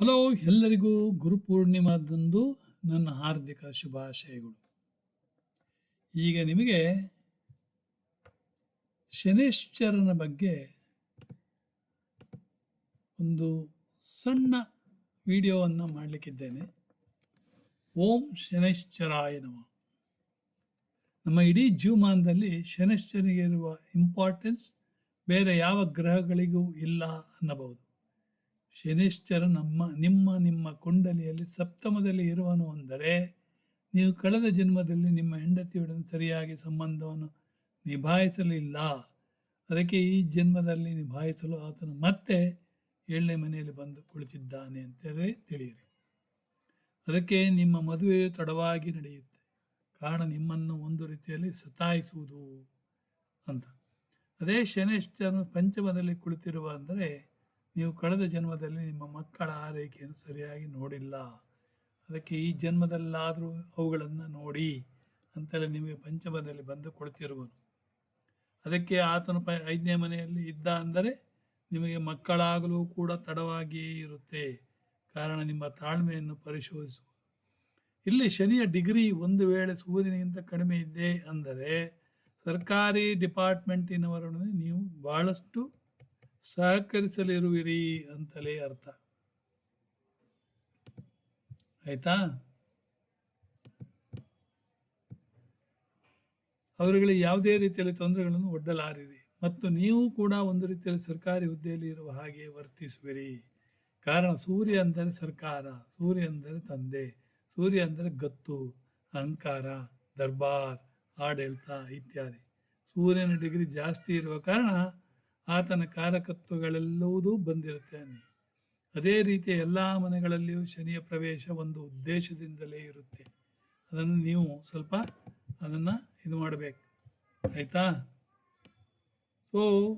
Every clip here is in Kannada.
ಹಲೋ ಎಲ್ಲರಿಗೂ ಗುರುಪೂರ್ಣಿಮಾದಂದು ನನ್ನ ಹಾರ್ದಿಕ ಶುಭಾಶಯಗಳು. ಈಗ ನಿಮಗೆ ಶನೇಶ್ವರನ ಬಗ್ಗೆ ಒಂದು ಸಣ್ಣ ವಿಡಿಯೋವನ್ನು ಮಾಡಲಿಕ್ಕಿದ್ದೇನೆ. ಓಂ ಶನೇಶ್ವರಾಯ ನಮಃ. ನಮ್ಮ ಇಡೀ ಜೀವಮಾನದಲ್ಲಿ ಶನೈಶ್ಚರಿಗೆ ಇರುವ ಇಂಪಾರ್ಟೆನ್ಸ್ ಬೇರೆ ಯಾವ ಗ್ರಹಗಳಿಗೂ ಇಲ್ಲ ಅನ್ನಬಹುದು. ಶನಿಶ್ಚರ ನಮ್ಮ, ನಿಮ್ಮ ನಿಮ್ಮ ಕುಂಡಲಿಯಲ್ಲಿ ಸಪ್ತಮದಲ್ಲಿ ಇರುವನು ಅಂದರೆ ನೀವು ಕಳೆದ ಜನ್ಮದಲ್ಲಿ ನಿಮ್ಮ ಹೆಂಡತಿಯೊಡನೆ ಸರಿಯಾಗಿ ಸಂಬಂಧವನ್ನು ನಿಭಾಯಿಸಲಿಲ್ಲ. ಅದಕ್ಕೆ ಈ ಜನ್ಮದಲ್ಲಿ ನಿಭಾಯಿಸಲು ಆತನು ಮತ್ತೆ ಏಳನೇ ಮನೆಯಲ್ಲಿ ಬಂದು ಕುಳಿತಿದ್ದಾನೆ ಅಂತೇಳಿ ತಿಳಿಯಿರಿ. ಅದಕ್ಕೆ ನಿಮ್ಮ ಮದುವೆಯು ತಡವಾಗಿ ನಡೆಯುತ್ತೆ. ಕಾರಣ ನಿಮ್ಮನ್ನು ಒಂದು ರೀತಿಯಲ್ಲಿ ಸತಾಯಿಸುವುದು ಅಂತ. ಅದೇ ಶನೇಶ್ವರನು ಪಂಚಮದಲ್ಲಿ ಕುಳಿತಿರುವ ಅಂದರೆ ನೀವು ಕಳೆದ ಜನ್ಮದಲ್ಲಿ ನಿಮ್ಮ ಮಕ್ಕಳ ಆರೈಕೆಯನ್ನು ಸರಿಯಾಗಿ ನೋಡಿಲ್ಲ. ಅದಕ್ಕೆ ಈ ಜನ್ಮದಲ್ಲಾದರೂ ಅವುಗಳನ್ನು ನೋಡಿ ಅಂತೆಲ್ಲ ನಿಮಗೆ ಪಂಚಮದಲ್ಲಿ ಬಂದು ಕೊಡ್ತಿರುವನು. ಅದಕ್ಕೆ ಆತನು ಪ ಐದನೇ ಮನೆಯಲ್ಲಿ ಇದ್ದ ಅಂದರೆ ನಿಮಗೆ ಮಕ್ಕಳಾಗಲೂ ಕೂಡ ತಡವಾಗಿಯೇ ಇರುತ್ತೆ. ಕಾರಣ ನಿಮ್ಮ ತಾಳ್ಮೆಯನ್ನು ಪರಿಶೋಧಿಸುವ. ಇಲ್ಲಿ ಶನಿಯ ಡಿಗ್ರಿ ಒಂದು ವೇಳೆ ಸೂರ್ಯನಿಗಿಂತ ಕಡಿಮೆ ಇದ್ದೇ ಅಂದರೆ ಸರ್ಕಾರಿ ಡಿಪಾರ್ಟ್ಮೆಂಟಿನವರೊಡನೆ ನೀವು ಬಹಳಷ್ಟು ಸಹಕರಿಸಲಿರುವಿರಿ ಅಂತಲೇ ಅರ್ಥ. ಆಯ್ತಾ? ಅವರುಗಳಿಗೆ ಯಾವುದೇ ರೀತಿಯಲ್ಲಿ ತೊಂದರೆಗಳನ್ನು ಒಡ್ಡಲಾರಿರಿ. ಮತ್ತು ನೀವು ಕೂಡ ಒಂದು ರೀತಿಯಲ್ಲಿ ಸರ್ಕಾರಿ ಹುದ್ದೆಯಲ್ಲಿ ಇರುವ ಹಾಗೆ ವರ್ತಿಸುವಿರಿ. ಕಾರಣ ಸೂರ್ಯ ಅಂದರೆ ಸರ್ಕಾರ, ಸೂರ್ಯ ಅಂದರೆ ತಂದೆ, ಸೂರ್ಯ ಅಂದರೆ ಗತ್ತು, ಅಹಂಕಾರ, ದರ್ಬಾರ್, ಆಡಳಿತ ಇತ್ಯಾದಿ. ಸೂರ್ಯನ ಡಿಗ್ರಿ ಜಾಸ್ತಿ ಇರುವ ಕಾರಣ ಆತನ ಕಾರಕತ್ವಗಳೆಲ್ಲವುದೂ ಬಂದಿರುತ್ತಾನೆ. ಅದೇ ರೀತಿ ಎಲ್ಲ ಮನೆಗಳಲ್ಲಿಯೂ ಶನಿಯ ಪ್ರವೇಶ ಒಂದು ಉದ್ದೇಶದಿಂದಲೇ ಇರುತ್ತೆ. ಅದನ್ನು ನೀವು ಸ್ವಲ್ಪ ಅದನ್ನು ಇದು ಮಾಡಬೇಕು. ಆಯಿತಾ? ಸೊ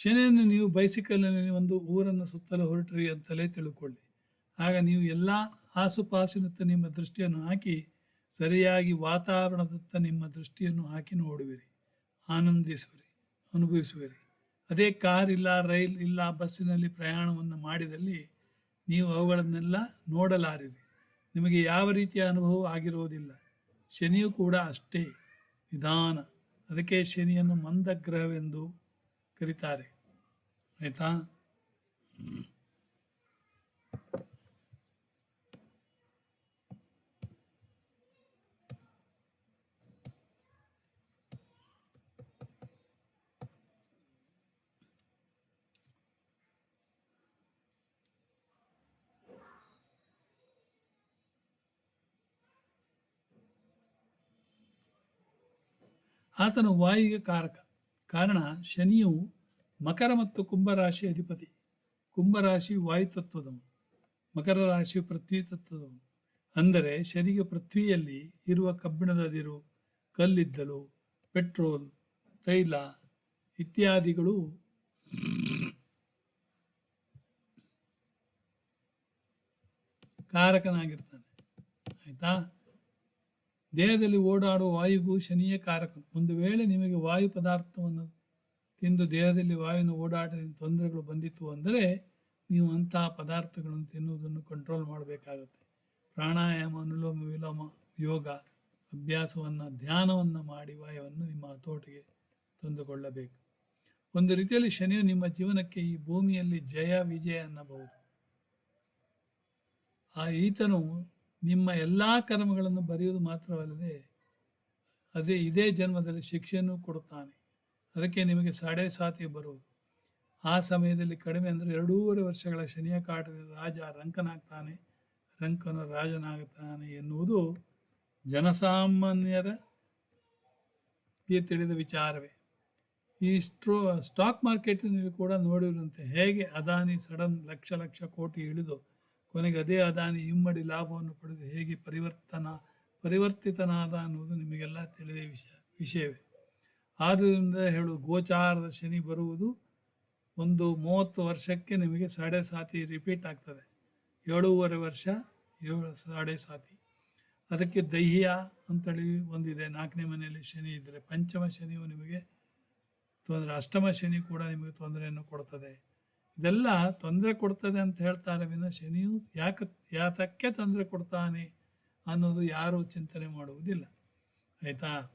ಶನಿಯನ್ನು ನೀವು ಬೈಸಿಕಲ್ನಲ್ಲಿ ಒಂದು ಊರನ್ನು ಸುತ್ತಲು ಹೊರಟ್ರಿ ಅಂತಲೇ ತಿಳ್ಕೊಳ್ಳಿ. ಆಗ ನೀವು ಎಲ್ಲ ಆಸುಪಾಸಿನತ್ತ ನಿಮ್ಮ ದೃಷ್ಟಿಯನ್ನು ಹಾಕಿ, ಸರಿಯಾಗಿ ವಾತಾವರಣದತ್ತ ನಿಮ್ಮ ದೃಷ್ಟಿಯನ್ನು ಹಾಕಿ ನೋಡುವಿರಿ. ಆನಂದಿಸುವಿರಿ, ಅನುಭವಿಸುವಿರಿ. ಅದೇ ಕಾರ್ ಇಲ್ಲ, ರೈಲ್ ಇಲ್ಲ, ಬಸ್ಸಿನಲ್ಲಿ ಪ್ರಯಾಣವನ್ನು ಮಾಡಿದಲ್ಲಿ ನೀವು ಅವುಗಳನ್ನೆಲ್ಲ ನೋಡಲಾರಿರಿ. ನಿಮಗೆ ಯಾವ ರೀತಿಯ ಅನುಭವ ಆಗಿರುವುದಿಲ್ಲ ಶನಿಯು ಕೂಡ ಅಷ್ಟೇ ನಿಧಾನ. ಅದಕ್ಕೆ ಶನಿಯನ್ನು ಮಂದಗ್ರಹವೆಂದು ಕರೀತಾರೆ ಆಯಿತಾ ಆತನ ವಾಯುಗೆ ಕಾರಕ ಕಾರಣ ಶನಿಯು ಮಕರ ಮತ್ತು ಕುಂಭರಾಶಿ ಅಧಿಪತಿ. ಕುಂಭರಾಶಿ ವಾಯುತತ್ವದವನು, ಮಕರ ರಾಶಿ ಪೃಥ್ವಿ ತತ್ವದವನು ಅಂದರೆ ಶನಿಗೆ ಪೃಥ್ವಿಯಲ್ಲಿ ಇರುವ ಕಬ್ಬಿಣದ ಅದಿರು, ಕಲ್ಲಿದ್ದಲು, ಪೆಟ್ರೋಲ್, ತೈಲ ಇತ್ಯಾದಿಗಳು ಕಾರಕನಾಗಿರ್ತಾನೆ. ಆಯಿತಾ? ದೇಹದಲ್ಲಿ ಓಡಾಡುವ ವಾಯುಗೂ ಶನಿಯ ಕಾರಕನು ಒಂದು ವೇಳೆ ನಿಮಗೆ ವಾಯು ಪದಾರ್ಥವನ್ನು ತಿಂದು ದೇಹದಲ್ಲಿ ವಾಯುವಿನ ಓಡಾಟದಿಂದ ತೊಂದರೆಗಳು ಬಂದಿತ್ತು ಅಂದರೆ ನೀವು ಅಂತಹ ಪದಾರ್ಥಗಳನ್ನು ತಿನ್ನುವುದನ್ನು ಕಂಟ್ರೋಲ್ ಮಾಡಬೇಕಾಗುತ್ತೆ. ಪ್ರಾಣಾಯಾಮ, ಅನುಲೋಮ, ವಿಲೋಮ, ಯೋಗ, ಅಭ್ಯಾಸವನ್ನು, ಧ್ಯಾನವನ್ನು ಮಾಡಿ ವಾಯುವನ್ನು ನಿಮ್ಮ ಹತೋಟಿಗೆ ತಂದುಕೊಳ್ಳಬೇಕು. ಒಂದು ರೀತಿಯಲ್ಲಿ ಶನಿಯು ನಿಮ್ಮ ಜೀವನಕ್ಕೆ ಈ ಭೂಮಿಯಲ್ಲಿ ಜಯ, ವಿಜಯ ಅನ್ನಬಹುದು. ಆ ಈತನು ನಿಮ್ಮ ಎಲ್ಲ ಕರ್ಮಗಳನ್ನು ಬರೆಯುವುದು ಮಾತ್ರವಲ್ಲದೆ, ಅದೇ ಇದೇ ಜನ್ಮದಲ್ಲಿ ಶಿಕ್ಷೆಯನ್ನು ಕೊಡುತ್ತಾನೆ. ಅದಕ್ಕೆ ನಿಮಗೆ ಸಾಡೆ ಸಾತಿ ಬರುವುದು ಆ ಸಮಯದಲ್ಲಿ ಕಡಿಮೆ ಅಂದರೆ ಎರಡೂವರೆ ವರ್ಷಗಳ ಶನಿಯ ಕಾಟದಿಂದ ರಾಜ ರಂಕನಾಗ್ತಾನೆ. ರಂಕನು ರಾಜನಾಗುತ್ತಾನೆ ಎನ್ನುವುದು ಜನಸಾಮಾನ್ಯರ ತಿಳಿದ ವಿಚಾರವೇ. ಈ ಸ್ಟ್ರೋ, ಸ್ಟಾಕ್ ಮಾರ್ಕೆಟಿನಲ್ಲಿ ಕೂಡ ನೋಡಿರುವಂತೆ ಹೇಗೆ ಅದಾನಿ ಸಡನ್ ಲಕ್ಷ ಲಕ್ಷ ಕೋಟಿ ಇಳಿದು ಕೊನೆಗೆ ಅದೇ ಅದಾನಿ ಇಮ್ಮಡಿ ಲಾಭವನ್ನು ಪಡೆದು ಹೇಗೆ ಪರಿವರ್ತನ, ಪರಿವರ್ತಿತನಾದ ಅನ್ನುವುದು ನಿಮಗೆಲ್ಲ ತಿಳಿದ ವಿಷಯ ವಿಷಯವೇ. ಆದ್ದರಿಂದ ಹೇಳು, ಗೋಚಾರದ ಶನಿ ಬರುವುದು ಒಂದು ಮೂವತ್ತು ವರ್ಷಕ್ಕೆ ನಿಮಗೆ ಸಾಡೆ ಸಾತಿ ರಿಪೀಟ್ ಆಗ್ತದೆ. ಏಳೂವರೆ ವರ್ಷ, ಏಳು ಸಾಡೆ ಸಾತಿ ಅದಕ್ಕೆ ದೈಹ್ಯ ಅಂತೇಳಿ ಒಂದಿದೆ. ನಾಲ್ಕನೇ ಮನೆಯಲ್ಲಿ ಶನಿ ಇದ್ದರೆ ಪಂಚಮ ಶನಿಯು ನಿಮಗೆ ತೊಂದರೆ, ಅಷ್ಟಮ ಶನಿ ಕೂಡ ನಿಮಗೆ ತೊಂದರೆಯನ್ನು ಕೊಡ್ತದೆ. ಇದೆಲ್ಲ ತೊಂದರೆ ಕೊಡ್ತದೆ ಅಂತ ಹೇಳ್ತಾರೆ ವಿನ ಶನಿಯು. ಯಾಕೆ, ಯಾತಕ್ಕೆ ತೊಂದರೆ ಕೊಡ್ತಾನೆ ಅನ್ನೋದು ಯಾರೂ ಚಿಂತನೆ ಮಾಡುವುದಿಲ್ಲ. ಆಯಿತಾ?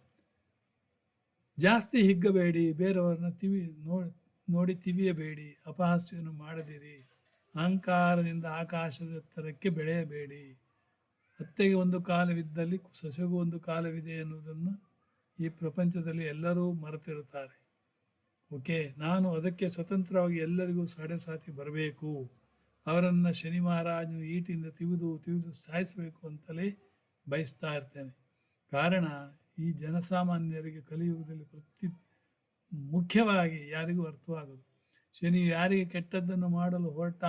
ಜಾಸ್ತಿ ಹಿಗ್ಗಬೇಡಿ, ಬೇರೆಯವ್ರನ್ನ ತಿವಿ ನೋಡಿ ನೋಡಿ ತಿವಿಯಬೇಡಿ, ಅಪಹಾಸ್ಯವನ್ನು ಮಾಡದಿರಿ, ಅಹಂಕಾರದಿಂದ ಆಕಾಶದ ಎತ್ತರಕ್ಕೆ ಬೆಳೆಯಬೇಡಿ. ಅತ್ತೆಗೆ ಒಂದು ಕಾಲವಿದ್ದಲ್ಲಿ ಸೊಸೆಗೂ ಒಂದು ಕಾಲವಿದೆ ಎನ್ನುವುದನ್ನು ಈ ಪ್ರಪಂಚದಲ್ಲಿ ಎಲ್ಲರೂ ಮರೆತಿರುತ್ತಾರೆ. ಓಕೆ, ನಾನು ಅದಕ್ಕೆ ಸ್ವತಂತ್ರವಾಗಿ ಎಲ್ಲರಿಗೂ ಸಾಡೆ ಸಾತಿ ಬರಬೇಕು. ಅವರನ್ನು ಶನಿ ಮಹಾರಾಜನ ಈಟಿಯಿಂದ ತಿವಿದು ತಿವಿದು ಸಾಯಿಸಬೇಕು ಅಂತಲೇ ಬಯಸ್ತಾ ಇರ್ತೇನೆ. ಕಾರಣ, ಈ ಜನಸಾಮಾನ್ಯರಿಗೆ ಕಲಿಯುಗದಲ್ಲಿ ಪ್ರತಿ ಮುಖ್ಯವಾಗಿ ಯಾರಿಗೂ ಅರ್ಥವಾಗದು. ಶನಿ ಯಾರಿಗೆ ಕೆಟ್ಟದ್ದನ್ನು ಮಾಡಲು ಹೊರಟ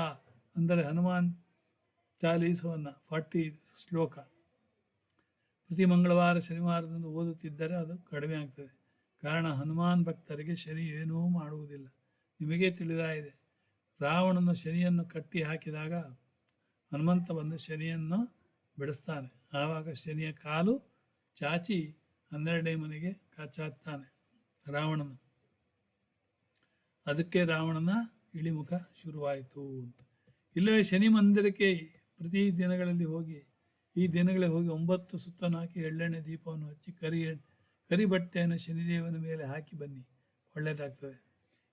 ಅಂದರೆ ಹನುಮಾನ್ ಚಾಲೀಸವನ್ನು, ಫಾರ್ಟಿ ಶ್ಲೋಕ. ಪ್ರತಿ ಮಂಗಳವಾರ ಶನಿವಾರದಂದು ಓದುತ್ತಿದ್ದರೆ ಅದು ಕಡಿಮೆ ಆಗ್ತದೆ. ಕಾರಣ ಹನುಮಾನ್ ಭಕ್ತರಿಗೆ ಶನಿ ಏನೂ ಮಾಡುವುದಿಲ್ಲ. ನಿಮಗೆ ತಿಳಿದಾಯಿದೆ ರಾವಣನ ಶನಿಯನ್ನು ಕಟ್ಟಿ ಹಾಕಿದಾಗ ಹನುಮಂತ ಬಂದು ಶನಿಯನ್ನು ಬಿಡಿಸ್ತಾನೆ. ಆವಾಗ ಶನಿಯ ಕಾಲು ಚಾಚಿ ಹನ್ನೆರಡನೇ ಮನೆಗೆ ಕಾಚಾತ್ತಾನೆ ರಾವಣನು. ಅದಕ್ಕೆ ರಾವಣನ ಇಳಿಮುಖ ಶುರುವಾಯಿತು ಇಲ್ಲವೇ ಶನಿ ಮಂದಿರಕ್ಕೆ ಪ್ರತಿ ದಿನಗಳಲ್ಲಿ ಹೋಗಿ ಈ ದಿನಗಳಲ್ಲಿ ಹೋಗಿ ಒಂಬತ್ತು ಸುತ್ತನ್ನು ಹಾಕಿ ಎಳ್ಳೆಣ್ಣೆ ದೀಪವನ್ನು ಹಚ್ಚಿ ಕರಿ ಎಣ್- ಕರಿ ಬಟ್ಟೆಯನ್ನು ಶನಿದೇವನ ಮೇಲೆ ಹಾಕಿ ಬನ್ನಿ, ಒಳ್ಳೆಯದಾಗ್ತದೆ.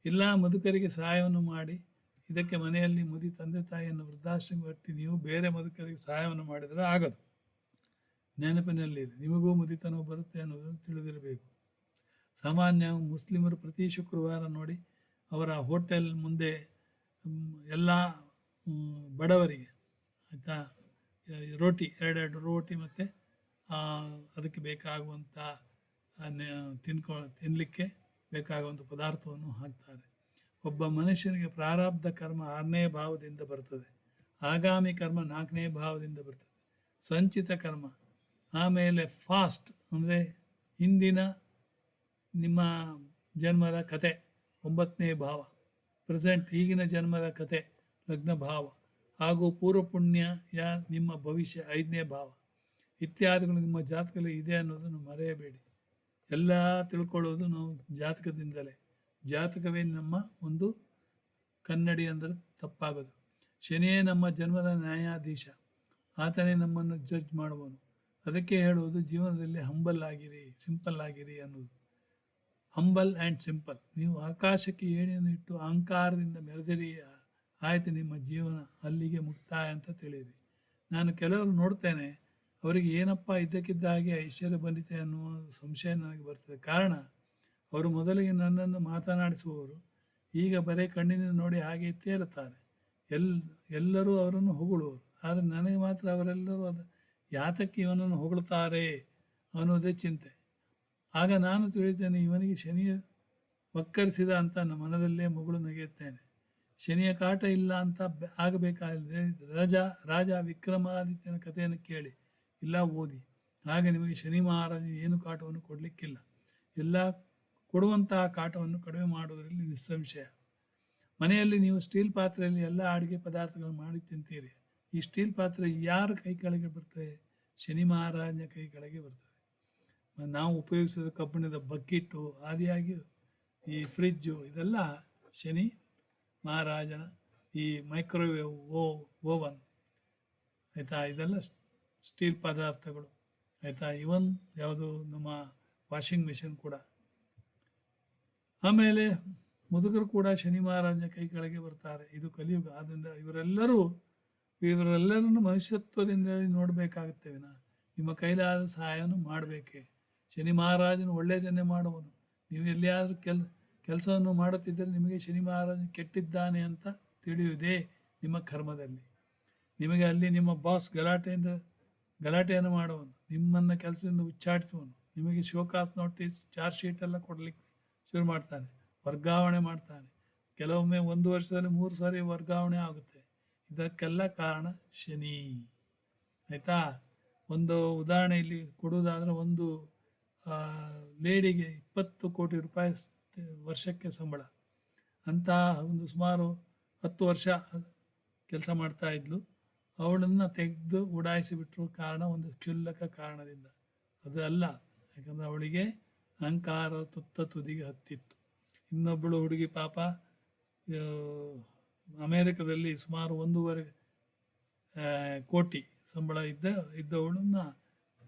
ಇಲ್ಲ ಮಧುಕರಿಗೆ ಸಹಾಯವನ್ನು ಮಾಡಿ, ಇದಕ್ಕೆ ಮನೆಯಲ್ಲಿ ಮುದಿ ತಂದೆ ತಾಯಿಯನ್ನು ವೃದ್ಧಾಶ್ರಮ ಕಟ್ಟಿ ನೀವು ಬೇರೆ ಮಧುಕರಿಗೆ ಸಹಾಯವನ್ನು ಮಾಡಿದರೆ ಆಗದು. ನೆನಪಿನಲ್ಲಿರಿ, ನಿಮಗೂ ಮುದಿತನವು ಬರುತ್ತೆ ಅನ್ನೋದನ್ನು ತಿಳಿದಿರಬೇಕು. ಸಾಮಾನ್ಯ ಮುಸ್ಲಿಮರು ಪ್ರತಿ ಶುಕ್ರವಾರ ನೋಡಿ ಅವರ ಹೋಟೆಲ್ ಮುಂದೆ ಎಲ್ಲ ಬಡವರಿಗೆ, ಆಯಿತಾ ರೋಟಿ, ಎರಡೆರಡು ರೋಟಿ ಮತ್ತು ಅದಕ್ಕೆ ಬೇಕಾಗುವಂಥ ತಿನ್ಕೊ ತಿನ್ನಲಿಕ್ಕೆ ಬೇಕಾಗುವಂಥ ಪದಾರ್ಥವನ್ನು ಹಾಕ್ತಾರೆ. ಒಬ್ಬ ಮನುಷ್ಯನಿಗೆ ಪ್ರಾರಬ್ಧ ಕರ್ಮ ಆರನೇ ಭಾವದಿಂದ ಬರ್ತದೆ. ಆಗಾಮಿ ಕರ್ಮ ನಾಲ್ಕನೇ ಭಾವದಿಂದ ಬರ್ತದೆ. ಸಂಚಿತ ಕರ್ಮ, ಆಮೇಲೆ ಫಾಸ್ಟ್ ಅಂದರೆ ಹಿಂದಿನ ನಿಮ್ಮ ಜನ್ಮದ ಕತೆ, ಒಂಬತ್ತನೇ ಭಾವ, ಪ್ರೆಸೆಂಟ್ ಈಗಿನ ಜನ್ಮದ ಕತೆ, ಲಗ್ನ ಭಾವ, ಹಾಗೂ ಪೂರ್ವ ಪುಣ್ಯ ಯಾ ನಿಮ್ಮ ಭವಿಷ್ಯ ಐದನೇ ಭಾವ, ಇತ್ಯಾದಿಗಳು ನಿಮ್ಮ ಜಾತಕದಲ್ಲಿ ಇದೆ ಅನ್ನೋದನ್ನು ಮರೆಯಬೇಡಿ. ಎಲ್ಲ ತಿಳ್ಕೊಳ್ಳೋದು ನಾವು ಜಾತಕದಿಂದಲೇ. ಜಾತಕವೇ ನಮ್ಮ ಒಂದು ಕನ್ನಡಿ ಅಂದರೆ ತಪ್ಪಾಗೋದು. ಶನಿಯೇ ನಮ್ಮ ಜನ್ಮದ ನ್ಯಾಯಾಧೀಶ. ಆತನೇ ನಮ್ಮನ್ನು ಜಡ್ಜ್ ಮಾಡುವನು. ಅದಕ್ಕೆ ಹೇಳುವುದು ಜೀವನದಲ್ಲಿ ಹಂಬಲ್ ಆಗಿರಿ ಸಿಂಪಲ್ ಆಗಿರಿ ಅನ್ನೋದು ಹಂಬಲ್ ಆ್ಯಂಡ್ ಸಿಂಪಲ್ ನೀವು ಆಕಾಶಕ್ಕೆ ಏಣಿಯನ್ನು ಇಟ್ಟು ಅಹಂಕಾರದಿಂದ ಮೆರೆದಿರಿ, ಆಯಿತು ನಿಮ್ಮ ಜೀವನ ಅಲ್ಲಿಗೆ ಮುಕ್ತಾಯ ಅಂತ ತಿಳಿಯಿರಿ. ನಾನು ಕೆಲವರು ನೋಡ್ತೇನೆ ಅವರಿಗೆ ಏನಪ್ಪ ಇದ್ದಕ್ಕಿದ್ದ ಹಾಗೆ ಐಶ್ವರ್ಯ ಬಂದಿದೆ ಅನ್ನುವ ಸಂಶಯ ನನಗೆ ಬರ್ತದೆ. ಕಾರಣ, ಅವರು ಮೊದಲಿಗೆ ನನ್ನನ್ನು ಮಾತನಾಡಿಸುವವರು. ಈಗ ಬರೀ ಕಣ್ಣಿನ ನೋಡಿ ಹಾಗೆ ತೇರುತ್ತಾರೆ. ಎಲ್, ಎಲ್ಲರೂ ಅವರನ್ನು ಹೊಗಳುವರು. ಆದರೆ ನನಗೆ ಮಾತ್ರ ಅವರೆಲ್ಲರೂ ಅದು, ಯಾತಕ್ಕೆ ಇವನನ್ನು ಹೊಗಳುತ್ತಾರೆ ಅನ್ನೋದೇ ಚಿಂತೆ. ಆಗ ನಾನು ತಿಳಿತೇನೆ ಇವನಿಗೆ ಶನಿಯ ಒಕ್ಕರಿಸಿದ ಅಂತ ನನ್ನ ಮನದಲ್ಲೇ ಮುಗುಳು ನೆಗೆಯುತ್ತೇನೆ. ಶನಿಯ ಕಾಟ ಇಲ್ಲ ಅಂತ ಆಗಬೇಕಾಗಿದೆ ರಾಜ ರಾಜ ವಿಕ್ರಮಾದಿತ್ಯನ ಕಥೆಯನ್ನು ಕೇಳಿ. ಇಲ್ಲ ಓದಿ. ಹಾಗೆ ನಿಮಗೆ ಶನಿ ಮಹಾರಾಜ ಏನು ಕಾಟವನ್ನು ಕೊಡಲಿಕ್ಕಿಲ್ಲ. ಎಲ್ಲ ಕೊಡುವಂತಹ ಕಾಟವನ್ನು ಕಡಿಮೆ ಮಾಡುವುದರಲ್ಲಿ ನಿಸ್ಸಂಶಯ. ಮನೆಯಲ್ಲಿ ನೀವು ಸ್ಟೀಲ್ ಪಾತ್ರೆಯಲ್ಲಿ ಎಲ್ಲ ಅಡುಗೆ ಪದಾರ್ಥಗಳನ್ನು ಮಾಡಿ ತಿಂತೀರಿ. ಈ ಸ್ಟೀಲ್ ಪಾತ್ರೆ ಯಾರ ಕೈ ಕೆಳಗೆ ಬರ್ತದೆ? ಶನಿ ಮಹಾರಾಜನ ಕೈ ಕೆಳಗೆ ಬರ್ತದೆ. ನಾವು ಉಪಯೋಗಿಸಿದ ಕಬ್ಬಿಣದ ಬಕೆಟ್ಟು ಆದಿಯಾಗಿ ಈ ಫ್ರಿಜ್ಜು ಇದೆಲ್ಲ ಶನಿ ಮಹಾರಾಜನ ಈ ಮೈಕ್ರೋವೇವ್ ಓ, ಓವನ್. ಆಯಿತಾ? ಇದೆಲ್ಲ ಸ್ಟೀಲ್ ಪದಾರ್ಥಗಳು. ಆಯಿತಾ? ಇವನ್ ಯಾವುದು ನಮ್ಮ ವಾಷಿಂಗ್ ಮಿಷಿನ್ ಕೂಡ. ಆಮೇಲೆ ಮುದುಕರು ಕೂಡ ಶನಿ ಮಹಾರಾಜನ ಕೈ ಕೆಳಗೆ ಬರ್ತಾರೆ. ಇದು ಕಲಿಯುಗ. ಆದ್ದರಿಂದ ಇವರೆಲ್ಲರೂ, ಇವರೆಲ್ಲರನ್ನು ಮನುಷ್ಯತ್ವದಿಂದ ನೋಡಬೇಕಾಗುತ್ತೆ ವಿನ. ನಿಮ್ಮ ಕೈಲಾದ ಸಹಾಯವನ್ನು ಮಾಡಬೇಕೆ? ಶನಿ ಮಹಾರಾಜನ ಒಳ್ಳೆಯದನ್ನೇ ಮಾಡುವನು. ನೀವು ಎಲ್ಲಿಯಾದರೂ ಕೆಲ್, ಕೆಲಸವನ್ನು ಮಾಡುತ್ತಿದ್ದರೆ ನಿಮಗೆ ಶನಿ ಮಹಾರಾಜನು ಕೆಟ್ಟಿದ್ದಾನೆ ಅಂತ ತಿಳಿಯುವುದೇ ನಿಮ್ಮ ಕರ್ಮದಲ್ಲಿ. ನಿಮಗೆ ಅಲ್ಲಿ ನಿಮ್ಮ ಬಾಸ್ ಗಲಾಟೆಯಿಂದ ಗಲಾಟೆಯನ್ನು ಮಾಡುವನು, ನಿಮ್ಮನ್ನು ಕೆಲಸದಿಂದ ಉಚ್ಚಾಟಿಸುವನು, ನಿಮಗೆ ಶೋಕಾಸ್ ನೋಟಿಸ್, ಚಾರ್ಜ್ ಶೀಟ್ ಎಲ್ಲ ಕೊಡಲಿಕ್ಕೆ ಶುರು ಮಾಡ್ತಾನೆ, ವರ್ಗಾವಣೆ ಮಾಡ್ತಾನೆ. ಕೆಲವೊಮ್ಮೆ ಒಂದು ವರ್ಷದಲ್ಲಿ ಮೂರು ಸಾರಿ ವರ್ಗಾವಣೆ ಆಗುತ್ತೆ. ಇದಕ್ಕೆಲ್ಲ ಕಾರಣ ಶನಿ. ಆಯಿತಾ? ಒಂದು ಉದಾಹರಣೆ ಇಲ್ಲಿ ಕೊಡುವುದಾದರೆ ಒಂದು ಲೇಡಿಗೆ ಇಪ್ಪತ್ತು ಕೋಟಿ ರೂಪಾಯಿ ವರ್ಷಕ್ಕೆ ಸಂಬಳ. ಅಂತ ಒಂದು ಸುಮಾರು ಹತ್ತು ವರ್ಷ ಕೆಲಸ ಮಾಡ್ತಾ ಇದ್ಲು. ಅವಳನ್ನು ತೆಗೆದು ಉಡಾಯಿಸಿಬಿಟ್ರು ಕಾರಣ ಒಂದು ಕ್ಷುಲ್ಲಕ ಕಾರಣದಿಂದ. ಅದು ಅಲ್ಲ, ಯಾಕಂದರೆ ಅವಳಿಗೆ ಅಹಂಕಾರ ತುತ್ತ ತುದಿಗೆ ಹತ್ತಿತ್ತು. ಇನ್ನೊಬ್ಬಳು ಹುಡುಗಿ ಪಾಪ ಅಮೇರಿಕದಲ್ಲಿ ಸುಮಾರು ಒಂದೂವರೆ ಕೋಟಿ ಸಂಬಳ ಇದ್ದ, ಇದ್ದವಳನ್ನ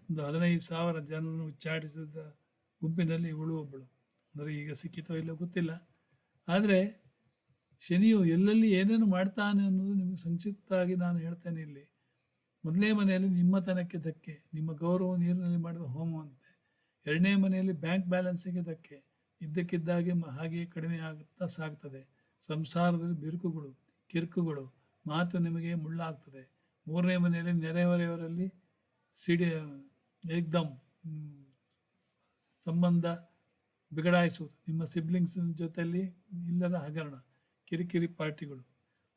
ಒಂದು ಹದಿನೈದು ಸಾವಿರ ಜನರನ್ನು ಉಚ್ಚಾಟಿಸಿದ ಗುಂಪಿನಲ್ಲಿ ಇವಳು ಒಬ್ಬಳು. ಅಂದರೆ ಈಗ ಸಿಕ್ಕಿತೋ ಇಲ್ಲೋ ಗೊತ್ತಿಲ್ಲ. ಆದರೆ ಶನಿಯು ಎಲ್ಲೆಲ್ಲಿ ಏನೇನು ಮಾಡ್ತಾನೆ ಅನ್ನೋದು ನಿಮಗೆ ಸಂಕ್ಷಿಪ್ತವಾಗಿ ನಾನು ಹೇಳ್ತೇನೆ ಇಲ್ಲಿ. ಮೊದಲನೇ ಮನೆಯಲ್ಲಿ ನಿಮ್ಮತನಕ್ಕೆ ಧಕ್ಕೆ, ನಿಮ್ಮ ಗೌರವ ನೀರಿನಲ್ಲಿ ಮಾಡಿದ ಹೋಮವಂತೆ. ಎರಡನೇ ಮನೆಯಲ್ಲಿ ಬ್ಯಾಂಕ್ ಬ್ಯಾಲೆನ್ಸಿಗೆ ಧಕ್ಕೆ, ಇದ್ದಕ್ಕಿದ್ದಾಗೆ ಹಾಗೆಯೇ ಕಡಿಮೆ ಆಗುತ್ತಾ ಸಾಗ್ತದೆ. ಸಂಸಾರದಲ್ಲಿ ಬಿರುಕುಗಳು, ಕಿರುಕುಗಳು, ಮಾತು ನಿಮಗೆ ಮುಳ್ಳಾಗ್ತದೆ. ಮೂರನೇ ಮನೆಯಲ್ಲಿ ನೆರೆಹೊರೆಯವರಲ್ಲಿ ಸಿಡಿ ಏಕ್ದಮ್ ಸಂಬಂಧ ಬಿಗಡಾಯಿಸುವುದು. ನಿಮ್ಮ ಸಿಬ್ಲಿಂಗ್ಸ್ ಜೊತೆಯಲ್ಲಿ ಇಲ್ಲದ ಹಗರಣ. ಕಿರಿಕಿರಿ ಪಾರ್ಟಿಗಳು.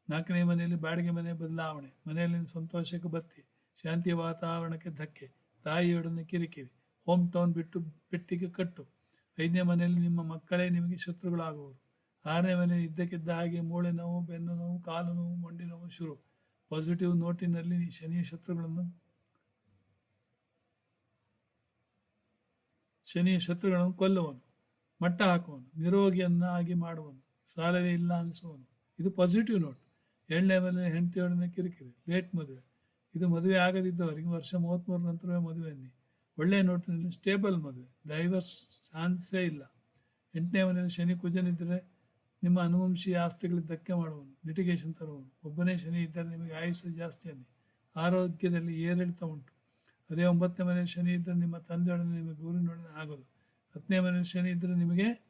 ನಾಲ್ಕನೇ ಮನೆಯಲ್ಲಿ ಬಾಡಿಗೆ ಮನೆ ಬದಲಾವಣೆ ಮನೆಯಲ್ಲಿ ಸಂತೋಷಕ್ಕೆ ಬತ್ತಿ, ಶಾಂತಿಯ ವಾತಾವರಣಕ್ಕೆ ಧಕ್ಕೆ, ತಾಯಿಯೊಡನೆ ಕಿರಿಕಿರಿ, ಹೋಮ್ ಟೌನ್ ಬಿಟ್ಟು ಪೆಟ್ಟಿಗೆ ಕಟ್ಟು. ಐದನೇ ಮನೆಯಲ್ಲಿ ನಿಮ್ಮ ಮಕ್ಕಳೇ ನಿಮಗೆ ಶತ್ರುಗಳಾಗುವರು. ಆರನೇ ಮನೆ ಇದ್ದಕ್ಕಿದ್ದ ಹಾಗೆ ಮೂಳೆ ನೋವು, ಬೆನ್ನು ನೋವು, ಕಾಲು ನೋವು, ಮಂಡಿ ನೋವು ಶುರು. ಪಾಸಿಟಿವ್ ನೋಟಿನಲ್ಲಿ ಶನಿಯ ಶತ್ರುಗಳನ್ನು ಶನಿಯ ಶತ್ರುಗಳನ್ನು ಕೊಲ್ಲುವನು, ಮಟ್ಟ ಹಾಕುವನು, ನಿರೋಗಿಯನ್ನಾಗಿ ಮಾಡುವನು. ಸಾಲವೇ ಇಲ್ಲ ಅನಿಸೋನು. ಇದು ಪಾಸಿಟಿವ್ ನೋಟ್ ಏಳನೇ ಮೇಲೆ ಹೆಂಡತಿಯೊಡನೆ ಕಿರಿಕಿರಿ. ಲೇಟ್ ಮದುವೆ. ಇದು ಮದುವೆ ಆಗದಿದ್ದವರಿಗೆ ವರ್ಷ ಮೂವತ್ತ್ಮೂರು ನಂತರವೇ ಮದುವೆ ಅನ್ನಿ. ಒಳ್ಳೆಯ ನೋಟಿನಲ್ಲಿ ಸ್ಟೇಬಲ್ ಮದುವೆ. ಡೈವರ್ಸ್ ಚಾನ್ಸೇ ಇಲ್ಲ. ಎಂಟನೇ ಮನೆಯಲ್ಲಿ ಶನಿ ಕುಜನಿದ್ದರೆ ನಿಮ್ಮ ಅನುವಂಶೀಯ ಆಸ್ತಿಗಳಿಗೆ ಧಕ್ಕೆ ಮಾಡುವನು ಲಿಟಿಗೇಷನ್ ತರುವನು. ಒಬ್ಬನೇ ಶನಿ ಇದ್ದರೆ ನಿಮಗೆ ಆಯುಷ್ಯ ಜಾಸ್ತಿ ಅನ್ನಿ. ಆರೋಗ್ಯದಲ್ಲಿ ಏರಿಳಿತ ಉಂಟು. ಅದೇ ಒಂಬತ್ತನೇ ಮನೆಯಲ್ಲಿ ಶನಿ ಇದ್ದರೆ ನಿಮ್ಮ ತಂದೆಯೊಡನೆ ನಿಮಗೆ ಗುರುವಿನೊಡನೆ ಆಗೋದು. ಹತ್ತನೇ ಮನೆಯಲ್ಲಿ ಶನಿ ಇದ್ದರೆ ನಿಮಗೆ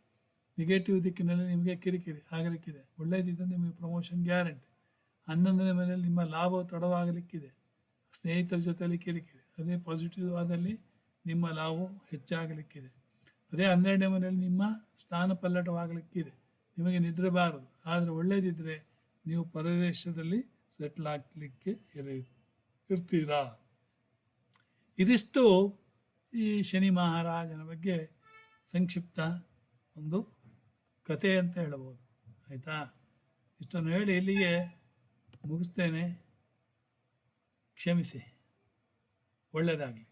ನೆಗೆಟಿವ್ ದಿಕ್ಕಿನಲ್ಲಿ ನಿಮಗೆ ಕಿರಿಕಿರಿ, ಆಗಲಿಕ್ಕಿದೆ. ಒಳ್ಳೆಯದಿದ್ದರೆ ನಿಮಗೆ ಪ್ರಮೋಷನ್ ಗ್ಯಾರಂಟಿ ಹನ್ನೊಂದನೇ ಮನೆಯಲ್ಲಿ ನಿಮ್ಮ ಲಾಭ ತೊಡವಾಗಲಿಕ್ಕಿದೆ. ಸ್ನೇಹಿತರ ಜೊತೆಯಲ್ಲಿ ಕಿರಿಕಿರಿ. ಅದೇ ಪಾಸಿಟಿವ್ ಆದಲ್ಲಿ ನಿಮ್ಮ ಲಾಭ ಹೆಚ್ಚಾಗಲಿಕ್ಕಿದೆ. ಅದೇ ಹನ್ನೆರಡನೇ ಮನೆಯಲ್ಲಿ ನಿಮ್ಮ ಸ್ಥಾನ ಪಲ್ಲಟವಾಗಲಿಕ್ಕಿದೆ. ನಿಮಗೆ ನಿದ್ರೆ ಬಾರದು. ಆದರೆ ಒಳ್ಳೆಯದಿದ್ದರೆ ನೀವು ಪರದೇಶದಲ್ಲಿ ಸೆಟ್ಲ್ ಆಗಲಿಕ್ಕೆ ಇರ, ಇರ್ತೀರಾ? ಇದಿಷ್ಟು ಈ ಶನಿ ಮಹಾರಾಜನ ಬಗ್ಗೆ ಸಂಕ್ಷಿಪ್ತ ಒಂದು ಕತೆ ಅಂತ ಹೇಳಬಹುದು ಆಯಿತಾ? ಇಷ್ಟನ್ನು ಹೇಳಿ ಇಲ್ಲಿಗೆ ಮುಗಿಸ್ತೇನೆ. ಕ್ಷಮಿಸಿ. ಒಳ್ಳೆಯದಾಗಲಿ